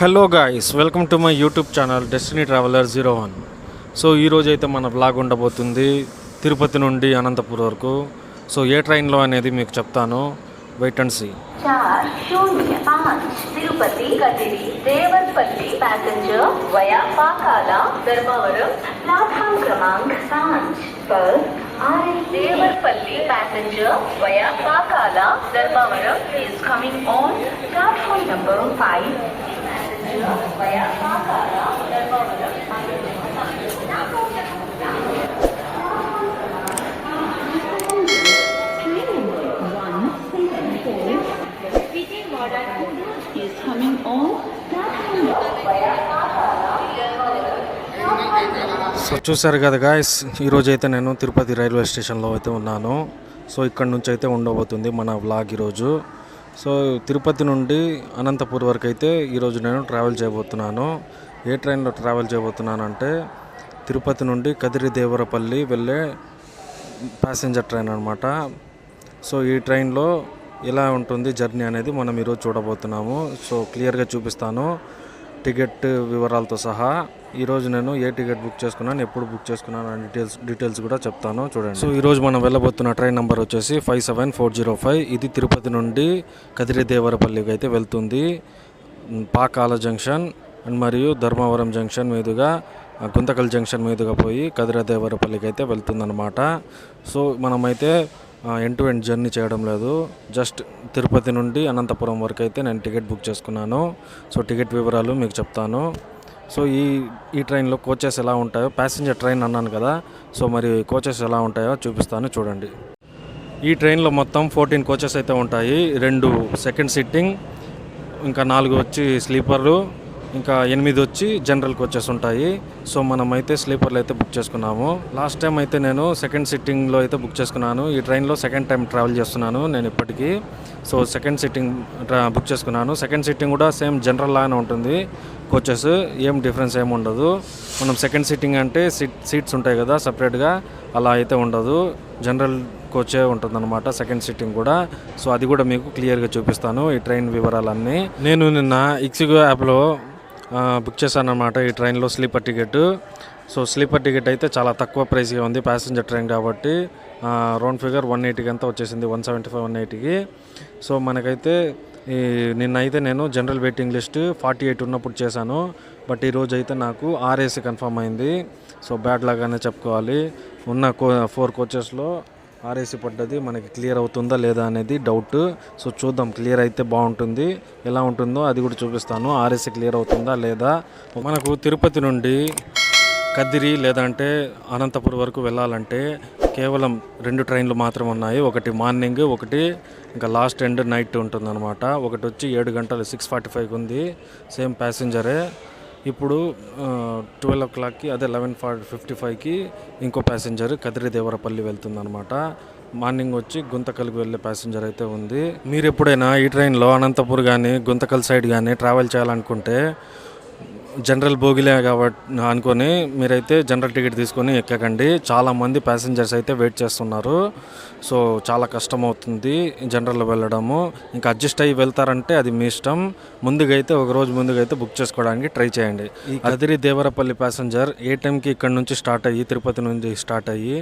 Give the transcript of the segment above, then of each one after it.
Hello guys welcome to my YouTube channel Destiny Traveller zero one so ఈరోజు అయితే మన blog ఉండబోతుంది తిరుపతి నుండి అనంతపురం వరకు. సో ఏ ట్రైన్లో అనేది మీకు చెప్తాను? Wait and see Tirupati so చూసారు కదా గాయస్ ఈరోజైతే నేను తిరుపతి రైల్వే స్టేషన్లో అయితే ఉన్నాను. సో ఇక్కడ నుంచి అయితే ఉండబోతుంది మన వ్లాగ్ ఈరోజు. సో తిరుపతి నుండి అనంతపూర్ వరకు అయితే ఈరోజు నేను ట్రావెల్ చేయబోతున్నాను. ఏ ట్రైన్లో ట్రావెల్ చేయబోతున్నాను అంటే తిరుపతి నుండి కదిరి దేవరపల్లి వెళ్ళే ప్యాసింజర్ ట్రైన్ అనమాట సో ఈ ట్రైన్లో ఎలా ఉంటుంది జర్నీ అనేది మనం ఈరోజు చూడబోతున్నాము. సో క్లియర్గా చూపిస్తాను. టికెట్ వివరాలతో సహా ఈరోజు నేను ఏ టికెట్ బుక్ చేసుకున్నాను ఎప్పుడు బుక్ చేసుకున్నాను అనే డీటెయిల్స్ డీటెయిల్స్ కూడా చెప్తాను చూడండి. సో ఈరోజు మనం వెళ్ళబోతున్న ట్రైన్ నెంబర్ వచ్చేసి five seven four zero five. ఇది తిరుపతి నుండి కదిరి దేవరపల్లికి అయితే వెళ్తుంది. పాకాల జంక్షన్ అండ్ మరియు ధర్మవరం జంక్షన్ మీదుగా గుంతకల్ జంక్షన్ మీదుగా పోయి కదిరదేవరపల్లికి అయితే వెళ్తుందన్నమాట. సో మనమైతే ఎండ్ టు ఎండ్ జర్నీ చేయడం లేదు. జస్ట్ తిరుపతి నుండి అనంతపురం వరకు అయితే నేను టికెట్ బుక్ చేసుకున్నాను. సో టికెట్ వివరాలు మీకు చెప్తాను. సో ఈ ఈ ట్రైన్లో కోచెస్ ఎలా ఉంటాయో ప్యాసింజర్ ట్రైన్ అన్నాను కదా. సో మరి కోచెస్ ఎలా ఉంటాయో చూపిస్తాను చూడండి. ఈ ట్రైన్లో మొత్తం ఫోర్టీన్ కోచెస్ అయితే ఉంటాయి. రెండు సెకండ్ సిట్టింగ్ ఇంకా నాలుగు వచ్చి స్లీపర్లు ఇంకా ఎనిమిది వచ్చి జనరల్ కోచెస్ ఉంటాయి. సో మనమైతే స్లీపర్లు అయితే బుక్ చేసుకున్నాము. లాస్ట్ టైం అయితే నేను సెకండ్ సిట్టింగ్లో అయితే బుక్ చేసుకున్నాను. ఈ ట్రైన్లో సెకండ్ టైం ట్రావెల్ చేస్తున్నాను నేను ఇప్పటికీ. సో సెకండ్ సిట్టింగ్ ట్రా- బుక్ చేసుకున్నాను. సెకండ్ సిట్టింగ్ కూడా సేమ్ జనరల్ లాగానే ఉంటుంది. కోచెస్ ఏం డిఫరెన్స్ ఏమి ఉండదు. మనం సెకండ్ సిట్టింగ్ అంటే సీట్ సీట్స్ ఉంటాయి కదా సపరేట్గా అలా అయితే ఉండదు. జనరల్ కోచే ఉంటుందన్నమాట సెకండ్ సిట్టింగ్ కూడా. సో అది కూడా మీకు క్లియర్గా చూపిస్తాను ఈ ట్రైన్ వివరాలన్నీ. నేను నిన్న ఇక్సిగో యాప్లో బుక్ చేశాను అనమాట ఈ ట్రైన్లో sleeper ticket so sleeper ticket అయితే చాలా తక్కువ ప్రైస్గా ఉంది ప్యాసింజర్ ట్రైన్ కాబట్టి. రౌండ్ ఫిగర్ వన్ ఎయిటీకి అంతా వచ్చేసింది వన్ సెవెంటీ ఫైవ్ వన్ ఎయిటీకి సో మనకైతే ఈ నిన్నైతే నేను general waiting list forty eight ఉన్నప్పుడు చేశాను. బట్ ఈరోజు అయితే నాకు ఆర్ఏసీ కన్ఫర్మ్ అయింది. సో బ్యాడ్ లాగానే చెప్పుకోవాలి. ఉన్న కో ఫోర్ కోచెస్లో ఆర్ఏసీ పడ్డది మనకి క్లియర్ అవుతుందా లేదా అనేది డౌట్ సో చూద్దాం క్లియర్ అయితే బాగుంటుంది. ఎలా ఉంటుందో అది కూడా చూపిస్తాను. ఆర్ఏసీ క్లియర్ అవుతుందా లేదా? మనకు తిరుపతి నుండి కదిరి లేదంటే అనంతపురం వరకు వెళ్ళాలంటే కేవలం రెండు ట్రైన్లు మాత్రమే ఉన్నాయి. ఒకటి మార్నింగ్ ఒకటి ఇంకా లాస్ట్ ఎండ్ నైట్ ఉంటుందన్నమాట. ఒకటి వచ్చి ఏడు గంటలు సిక్స్ ఫార్టీ ఫైవ్కి ఉంది. సేమ్ ప్యాసింజరే. ఇప్పుడు ట్వెల్వ్ ఓ క్లాక్కి అదే లెవెన్ ఫార్టీ ఫిఫ్టీ ఫైవ్కి ఇంకో ప్యాసింజర్ కదిరి దేవరపల్లి వెళ్తుందనమాట మార్నింగ్ వచ్చి గుంతకల్కి వెళ్ళే ప్యాసింజర్ అయితే ఉంది. మీరు ఎప్పుడైనా ఈ ట్రైన్లో అనంతపూర్ కానీ గుంతకల్ సైడ్ కానీ ట్రావెల్ చేయాలనుకుంటే జనరల్ బోగిలే కాబట్టి అనుకొని మీరైతే జనరల్ టికెట్ తీసుకొని ఎక్కకండి. చాలామంది ప్యాసింజర్స్ అయితే వెయిట్ చేస్తున్నారు. సో చాలా కష్టం అవుతుంది జనరల్లో వెళ్ళడము. ఇంకా అడ్జస్ట్ అయ్యి వెళ్తారంటే అది మీ ఇష్టం. ముందుగా అయితే ఒక రోజు ముందుగా అయితే బుక్ చేసుకోవడానికి ట్రై చేయండి. ఈ కదిరి దేవరపల్లి ప్యాసింజర్ ఏ టైంకి ఇక్కడ నుంచి స్టార్ట్ అయ్యి తిరుపతి నుంచి స్టార్ట్ అయ్యి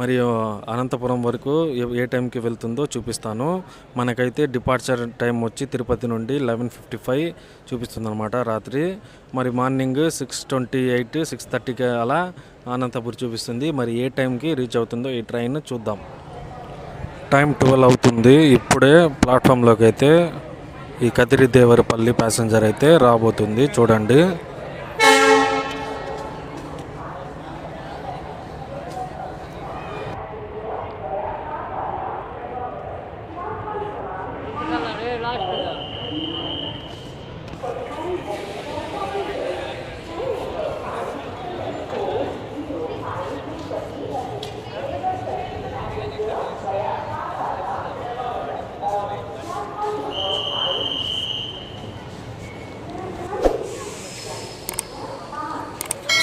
మరియు అనంతపురం వరకు ఏ- టైంకి వెళ్తుందో చూపిస్తాను. మనకైతే డిపార్చర్ టైం వచ్చి తిరుపతి నుండి లెవెన్ ఫిఫ్టీ ఫైవ్ చూపిస్తుంది అనమాట రాత్రి. మరి morning six twenty eight six థర్టీకి అలా అనంతపురం చూపిస్తుంది. మరి ఏ టైంకి రీచ్ అవుతుందో ఈ ట్రైన్ చూద్దాం. టైం ట్వెల్వ్ అవుతుంది. ఇప్పుడే ప్లాట్ఫామ్లోకి అయితే ఈ కదిరి దేవరపల్లి ప్యాసింజర్ అయితే రాబోతుంది. చూడండి.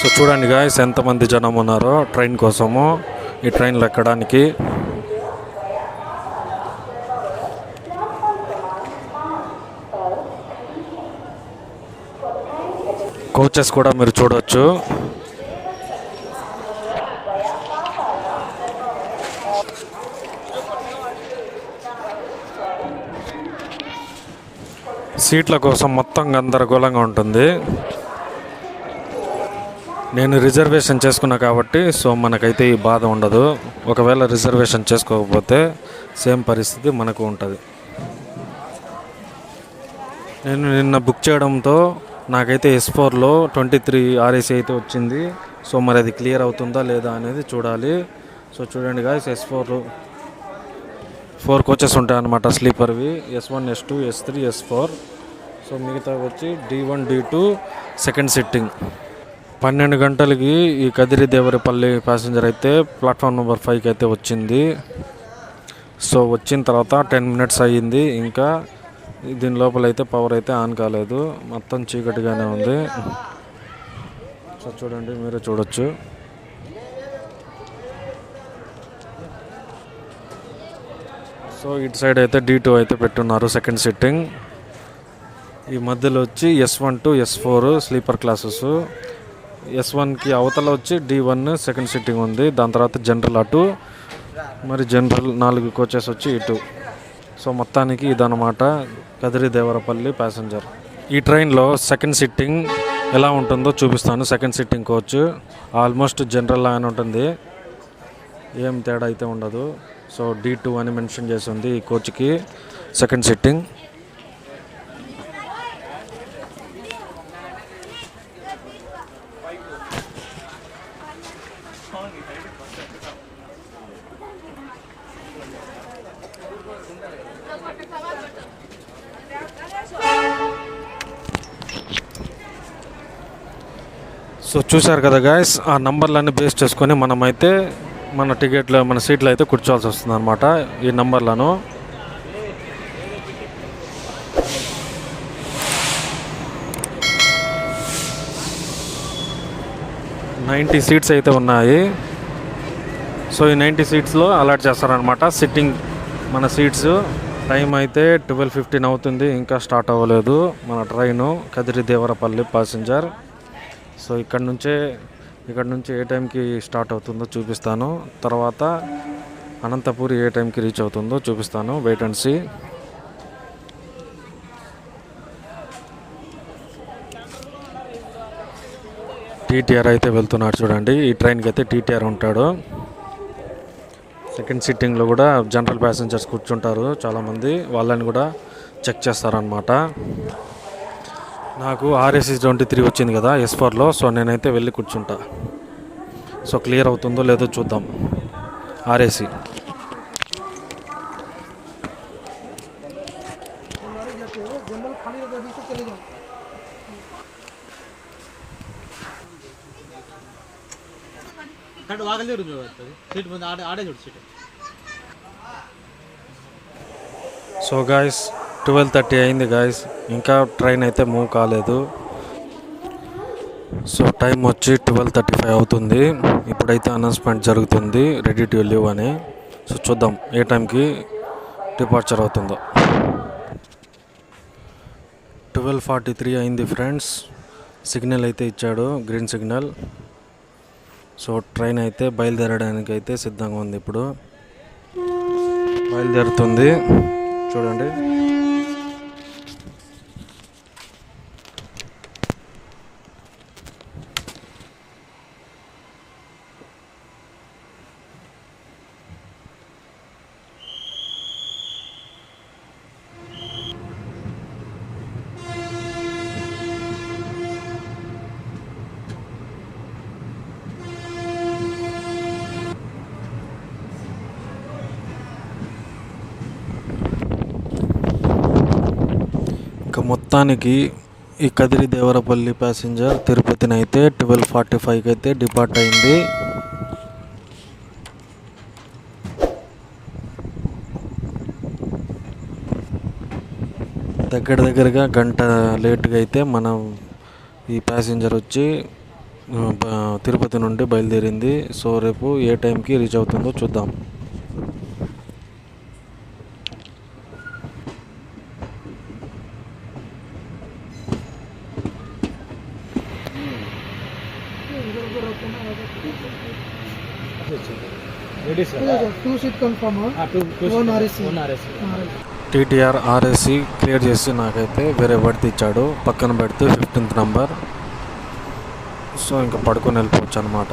సో చూడండి గాయస్ ఎంతమంది జనం ఉన్నారో ట్రైన్ కోసము. ఈ ట్రైన్లో ఎక్కడానికి? కోచెస్ కూడా మీరు చూడవచ్చు సీట్ల కోసం మొత్తం గందరగోళంగా ఉంటుంది. నేను రిజర్వేషన్ చేసుకున్నా కాబట్టి సో మనకైతే ఈ బాధ ఉండదు. ఒకవేళ రిజర్వేషన్ చేసుకోకపోతే సేమ్ పరిస్థితి మనకు ఉంటుంది. నేను నిన్న బుక్ చేయడంతో నాకైతే ఎస్ ఫోర్లో ట్వంటీ త్రీ ఆర్ఏసీ అయితే వచ్చింది. సో మరి అది క్లియర్ అవుతుందా లేదా అనేది చూడాలి. సో చూడండి guys S four four coaches ఉంటాయి అన్నమాట స్లీపర్వి S one S two S three S four so మిగతా వచ్చి D one D two second sitting పన్నెండు గంటలకి ఈ కదిరి దేవరపల్లి ప్యాసింజర్ అయితే ప్లాట్ఫామ్ నెంబర్ ఫైవ్కి అయితే వచ్చింది. సో వచ్చిన తర్వాత టెన్ మినిట్స్ అయ్యింది. ఇంకా దీని లోపల అయితే పవర్ అయితే ఆన్ కాలేదు. మొత్తం చీకటిగానే ఉంది. సో చూడండి మీరే చూడొచ్చు. సో ఇటు సైడ్ అయితే డీ టూ అయితే పెట్టున్నారు సెకండ్ సిట్టింగ్ ఈ మధ్యలో వచ్చి S one two S four sleeper classes S వన్కి అవతల వచ్చి డి వన్ సెకండ్ సిట్టింగ్ ఉంది. దాని తర్వాత జనరల్ అటు మరి జనరల్ నాలుగు కోచెస్ వచ్చి ఇటు. సో మొత్తానికి ఇదన్నమాట కదిరి దేవరపల్లి ప్యాసింజర్ ఈ ట్రైన్లో సెకండ్ సిట్టింగ్ ఎలా ఉంటుందో చూపిస్తాను. Second sitting coach almost general లాగానే ఉంటుంది. ఏం తేడా అయితే ఉండదు. సో డి టూ అని మెన్షన్ చేసి ఉంది ఈ కోచ్కి సెకండ్ సిట్టింగ్ సో చూశారు కదా గాయస్ ఆ నంబర్లన్నీ బేస్ చేసుకొని మనమైతే మన టికెట్లో మన సీట్లో అయితే కూర్చోవాల్సి వస్తుంది అనమాట ఈ నంబర్లను నైంటీ సీట్స్ అయితే ఉన్నాయి. సో ఈ నైంటీ సీట్స్లో అలాట్ చేస్తారనమాట సిట్టింగ్ మన సీట్స్ టైం అయితే ట్వెల్వ్ ఫిఫ్టీన్ అవుతుంది. ఇంకా స్టార్ట్ అవ్వలేదు మన train Kadiri Devarapalli passenger so ఇక్కడ నుంచే ఇక్కడ నుంచి ఏ టైంకి స్టార్ట్ అవుతుందో చూపిస్తాను. తర్వాత అనంతపూర్ ఏ టైంకి రీచ్ అవుతుందో చూపిస్తాను. వెయిట్ అండ్ సీ టీటీఆర్ అయితే వెళ్తున్నారు చూడండి. ఈ ట్రైన్కి అయితే టీటీఆర్ ఉంటాడు. సెకండ్ సిట్టింగ్లో కూడా జనరల్ ప్యాసింజర్స్ కూర్చుంటారు చాలామంది. వాళ్ళని కూడా చెక్ చేస్తారనమాట నాకు ఆర్ఎస్ఎస్ ట్వంటీ త్రీ వచ్చింది కదా ఎస్ ఫోర్లో సో నేనైతే వెళ్ళి కూర్చుంటా. సో క్లియర్ అవుతుందో లేదో చూద్దాం. RAC so guys twelve thirty అయింది గాయస్ ఇంకా ట్రైన్ అయితే మూవ్ కాలేదు. సో టైం వచ్చి ట్వెల్వ్ థర్టీ ఫైవ్ అవుతుంది. ఇప్పుడైతే అనౌన్స్మెంట్ జరుగుతుంది. రెడీ టు లీవ్ అని. సో చూద్దాం ఏ టైంకి డిపార్చర్ అవుతుందో. ట్వెల్వ్ ఫార్టీ త్రీ అయింది ఫ్రెండ్స్ సిగ్నల్ అయితే ఇచ్చాడు. గ్రీన్ సిగ్నల్ సో ట్రైన్ అయితే బయలుదేరడానికి అయితే సిద్ధంగా ఉంది ఇప్పుడు. బయలుదేరుతుంది. చూడండి. మొత్తానికి ఈ కదిరి దేవరపల్లి ప్యాసింజర్ తిరుపతిని అయితే ట్వెల్వ్ ఫార్టీ ఫైవ్కి అయితే డిపార్ట్ అయింది. దగ్గర దగ్గరగా గంట లేట్గా అయితే మనం ఈ ప్యాసింజర్ వచ్చి తిరుపతి నుండి బయలుదేరింది. సో రేపు ఏ టైంకి రీచ్ అవుతుందో చూద్దాం ladies two seat confirm two One RSC. One RS TTR RSC clear చేసి నాకైతే వేరే బెర్త్ ఇచ్చాడు పక్కన పెడితే ఫిఫ్టీన్త్ నంబర్. సో ఇంకా పడుకొని వెళ్ళిపోవచ్చు అనమాట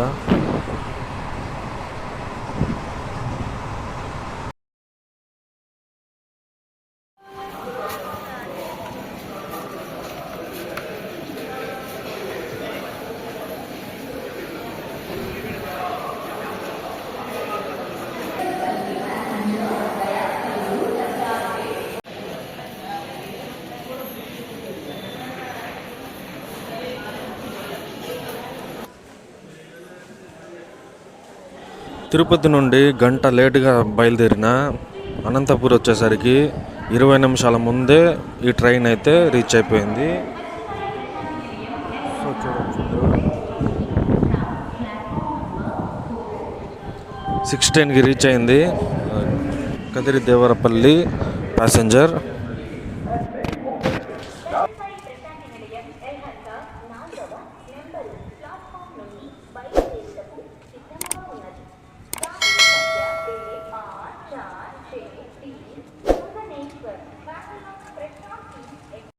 తిరుపతి నుండి గంట లేటుగా బయలుదేరిన అనంతపూర్ వచ్చేసరికి ఇరవై నిమిషాల ముందే ఈ ట్రైన్ అయితే రీచ్ అయిపోయింది. సో చూడొచ్చు. సిక్స్ టెన్కి రీచ్ అయింది. కదిరి దేవరపల్లి ప్యాసింజర్.